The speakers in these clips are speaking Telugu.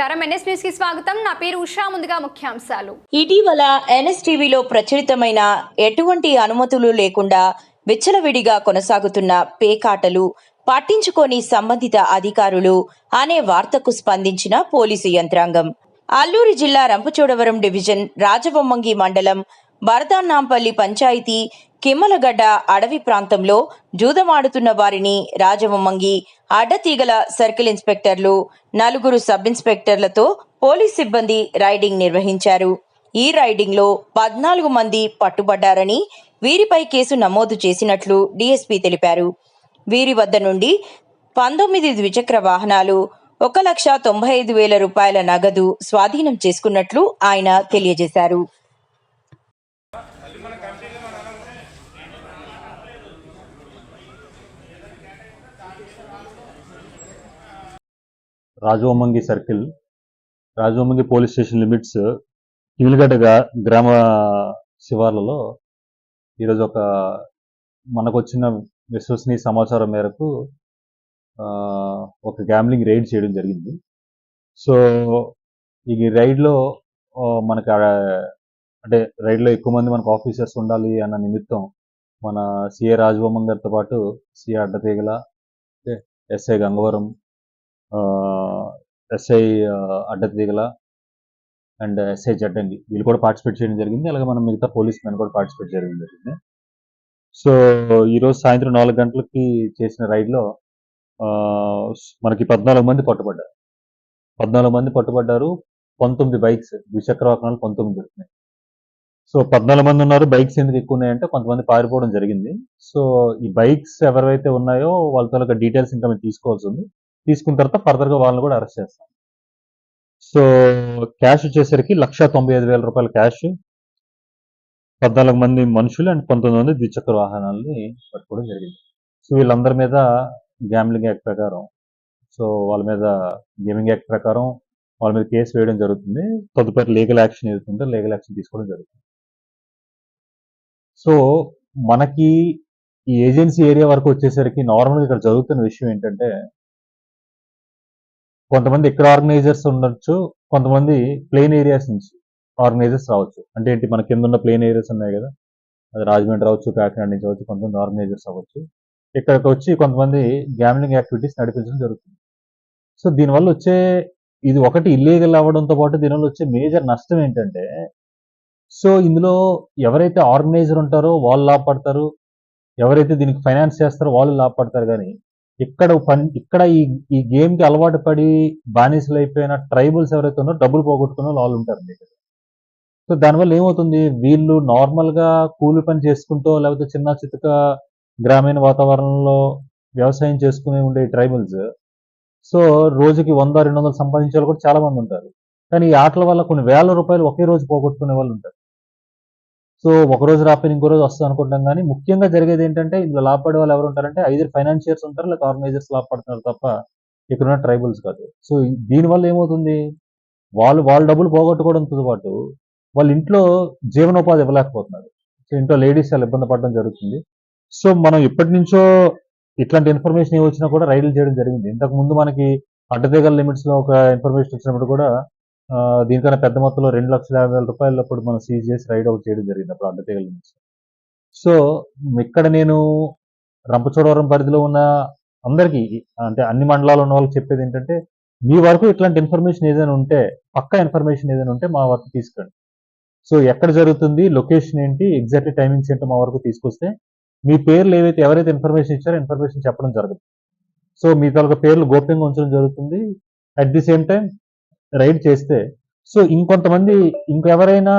నమస్కారం. ఎన్ఎస్ న్యూస్కి స్వాగతం. నా పేరు ఉషా. ముందుగా ముఖ్యాంశాలు. ఇటీవల ఎన్ఎస్టీవీలో ప్రచురితమైన ఎటువంటి అనుమతులు లేకుండా విచ్చలవిడిగా కొనసాగుతున్న పేకాటలు పట్టించుకొని సంబంధిత అధికారులు అనే వార్తకు స్పందించిన పోలీసు యంత్రాంగం. అల్లూరి జిల్లా రంపచోడవరం డివిజన్ రాజబొమ్మంగి మండలం భరతానాంపల్లి పంచాయతీ కిమ్మలగడ్డ అడవి ప్రాంతంలో జూదమాడుతున్న వారిని రాజవమ్మంగి అడ్డతీగల సర్కిల్ ఇన్స్పెక్టర్లు నలుగురు సబ్ ఇన్స్పెక్టర్లతో పోలీస్ సిబ్బంది రైడింగ్ నిర్వహించారు. ఈ రైడింగ్లో పద్నాలుగు మంది పట్టుబడ్డారని వీరిపై కేసు నమోదు చేసినట్లు డీఎస్పీ తెలిపారు. వీరి వద్ద నుండి పంతొమ్మిది ద్విచక్ర వాహనాలు ఒక లక్ష తొంభై ఐదు వేల రూపాయల నగదు స్వాధీనం చేసుకున్నట్లు ఆయన తెలియజేశారు. Rajavommangi circle Rajavommangi police station limits Kimiligadda గ్రామ శివార్లలో ఈరోజు ఒక మనకు వచ్చిన విశ్వసనీయ సమాచారం మేరకు ఆ, ఒక గ్యాంబ్లింగ్ రైడ్ చేయడం జరిగింది. సో ఈ రైడ్లో మనకు అంటే రైడ్లో ఎక్కువ మంది మనకు ఆఫీసర్స్ ఉండాలి అన్న నిమిత్తం మన సిఏ రాజవోమన్ గారితో పాటు CI Addateegala SI Gangavaram SI ఆ, అడ్డతీగల అండ్ ఎస్ఐ జడ్డంగి వీళ్ళు కూడా పార్టిసిపేట్ చేయడం జరిగింది. అలాగే మనం మిగతా పోలీస్ మెన్ కూడా పార్టిసిపేట్ చేయడం జరిగింది. సో ఈరోజు సాయంత్రం నాలుగు గంటలకి చేసిన రైడ్లో మనకి పద్నాలుగు మంది పట్టుబడ్డారు. పద్నాలుగు మంది పట్టుబడ్డారు. పంతొమ్మిది బైక్స్ ద్విచక్ర వాహనాలు పంతొమ్మిది దొరికినాయి. సో పద్నాలుగు మంది ఉన్నారు. బైక్స్ ఎందుకు ఎక్కువ ఉన్నాయంటే కొంతమంది పారిపోవడం జరిగింది. సో ఈ బైక్స్ ఎవరైతే ఉన్నాయో వాళ్ళతో డీటెయిల్స్ ఇంకా మేము తీసుకోవాల్సి ఉంది. తీసుకున్న తర్వాత ఫర్దర్గా వాళ్ళని కూడా అరెస్ట్ చేస్తాం. సో క్యాష్ వచ్చేసరికి లక్ష తొంభై ఐదు వేల రూపాయల క్యాష్ పద్నాలుగు మంది మనుషులు అండ్ పంతొమ్మిది మంది ద్విచక్ర వాహనాలని పట్టుకోవడం జరిగింది. సో వీళ్ళందరి మీద గ్యామ్లింగ్ యాక్ట్ ప్రకారం సో వాళ్ళ మీద గేమింగ్ యాక్ట్ ప్రకారం వాళ్ళ మీద కేసు వేయడం జరుగుతుంది. తదుపరి లీగల్ యాక్షన్ ఏదైతుందో లీగల్ యాక్షన్ తీసుకోవడం జరుగుతుంది. సో మనకి ఈ ఏజెన్సీ ఏరియా వరకు వచ్చేసరికి నార్మల్గా ఇక్కడ జరుగుతున్న విషయం ఏంటంటే కొంతమంది ఇక్కడ ఆర్గనైజర్స్ ఉండొచ్చు కొంతమంది ప్లెయిన్ ఏరియాస్ నుంచి ఆర్గనైజర్స్ రావచ్చు. అంటే ఏంటి మన కింద ఉన్న ప్లేన్ ఏరియాస్ ఉన్నాయి కదా అది రాజమండ్రి రావచ్చు కాకినాడ నుంచి రావచ్చు కొంతమంది ఆర్గనైజర్స్ అవ్వచ్చు. ఇక్కడికి వచ్చి కొంతమంది గ్యామ్లింగ్ యాక్టివిటీస్ నడిపించడం జరుగుతుంది. సో దీనివల్ల వచ్చే ఇది ఒకటి ఇల్లీగల్ అవ్వడంతో పాటు దీనివల్ల వచ్చే మేజర్ నష్టం ఏంటంటే సో ఇందులో ఎవరైతే ఆర్గనైజర్ ఉంటారో వాళ్ళు లాభపడతారు ఎవరైతే దీనికి ఫైనాన్స్ చేస్తారో వాళ్ళు లాభపడతారు. కానీ ఇక్కడ పని ఇక్కడ ఈ ఈ గేమ్కి అలవాటు పడి బానిసలు అయిపోయిన ట్రైబల్స్ ఎవరైతే ఉన్నారో డబ్బులు పోగొట్టుకున్న వాళ్ళు ఉంటారు మీకు సో దానివల్ల ఏమవుతుంది? వీళ్ళు నార్మల్గా కూలి పని చేసుకుంటూ లేకపోతే చిన్న చితక గ్రామీణ వాతావరణంలో వ్యవసాయం చేసుకునే ఉండే ట్రైబల్స్ సో రోజుకి వంద రెండు వందలు సంపాదించే వాళ్ళు కూడా చాలా మంది ఉంటారు. కానీ ఈ ఆటల వల్ల కొన్ని వేల రూపాయలు ఒకే రోజు పోగొట్టుకునే వాళ్ళు ఉంటారు. సో ఒక రోజు రాకపోయినా ఇంకో రోజు వస్తుంది అనుకుంటాం కానీ ముఖ్యంగా జరిగేది ఏంటంటే ఇందులో లాభపడే వాళ్ళు ఎవరు ఉంటారంటే ఐదు ఫైనాన్షియర్స్ ఉంటారు లేదా ఆర్గనైజర్స్ లాభపడుతున్నారు తప్ప ఇక్కడ ఉన్న ట్రైబల్స్ కాదు. సో దీనివల్ల ఏమవుతుంది? వాళ్ళు వాళ్ళ డబ్బులు పోగొట్టుకోవడంతో పాటు వాళ్ళ ఇంట్లో జీవనోపాధి ఇవ్వలేకపోతున్నారు. సో ఇంట్లో లేడీస్ చాలా ఇబ్బంది పడడం జరుగుతుంది. సో మనం ఇప్పటి నుంచో ఇట్లాంటి ఇన్ఫర్మేషన్ ఏ వచ్చినా కూడా రైడ్లు చేయడం జరిగింది. ఇంతకు ముందు మనకి అడ్డతీగల లిమిట్స్లో ఒక ఇన్ఫర్మేషన్ వచ్చినప్పుడు కూడా దీనికన్నా పెద్ద మొత్తంలో రెండు లక్షల యాభై వేల రూపాయలు అప్పుడు మనం సీజ్ చేసి రైడ్ అవుట్ చేయడం జరిగింది అప్పుడు అడ్డతీగల నుంచి. సో ఇక్కడ నేను రంపచోడవరం పరిధిలో ఉన్న అందరికీ అంటే అన్ని మండలాలు ఉన్న వాళ్ళకి చెప్పేది ఏంటంటే మీ వరకు ఇట్లాంటి ఇన్ఫర్మేషన్ ఏదైనా ఉంటే పక్కా ఇన్ఫర్మేషన్ ఏదైనా ఉంటే మా వరకు తీసుకురండి. సో ఎక్కడ జరుగుతుంది లొకేషన్ ఏంటి ఎగ్జాక్ట్ టైమింగ్స్ ఏంటో మా వరకు తీసుకొస్తే మీ పేర్లు ఏవైతే ఎవరైతే ఇన్ఫర్మేషన్ ఇచ్చారో ఇన్ఫర్మేషన్ చెప్పడం జరగదు. సో మీ తాలూకా పేర్లు గోప్యంగా ఉంచడం జరుగుతుంది. At the same time raid చేస్తే సో ఇంకొంతమంది ఇంకెవరైనా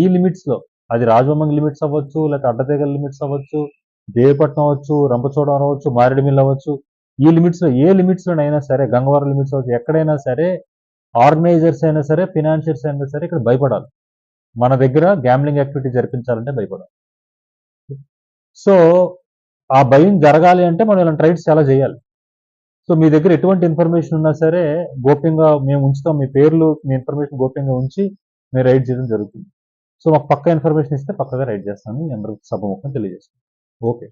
ఈ లిమిట్స్లో అది రాజభవన్ లిమిట్స్ అవ్వచ్చు లేకపోతే అడ్డతీగల లిమిట్స్ అవ్వచ్చు దేవపట్నం అవ్వచ్చు రంపచోడవరం అవ్వచ్చు మారేడుమిల్లి అవ్వచ్చు ఈ లిమిట్స్లో ఏ లిమిట్స్ లోనైనా సరే గంగవరం లిమిట్స్ అవ్వచ్చు ఎక్కడైనా సరే ఆర్గనైజర్స్ అయినా సరే ఫినాన్షియర్స్ అయినా సరే ఇక్కడ భయపడాలి. మన దగ్గర గ్యాంబ్లింగ్ యాక్టివిటీ జరిపించాలంటే భయపడాలి. సో ఆ భయం జరగాలి అంటే మనం ఇలాంటి రైడ్స్ చాలా చేయాలి. సో మీ దగ్గర ఎటువంటి ఇన్ఫర్మేషన్ ఉన్నా సరే గోప్యంగా మేము ఉంచుతాం. మీ పేర్లు మీ ఇన్ఫర్మేషన్ గోప్యంగా ఉంచి మేము రైడ్ చేయడం జరుగుతుంది. సో మాకు పక్క ఇన్ఫర్మేషన్ ఇస్తే పక్కగా రైడ్ చేస్తాను. అందరూ సభముఖం తెలియజేస్తాను. ఓకే.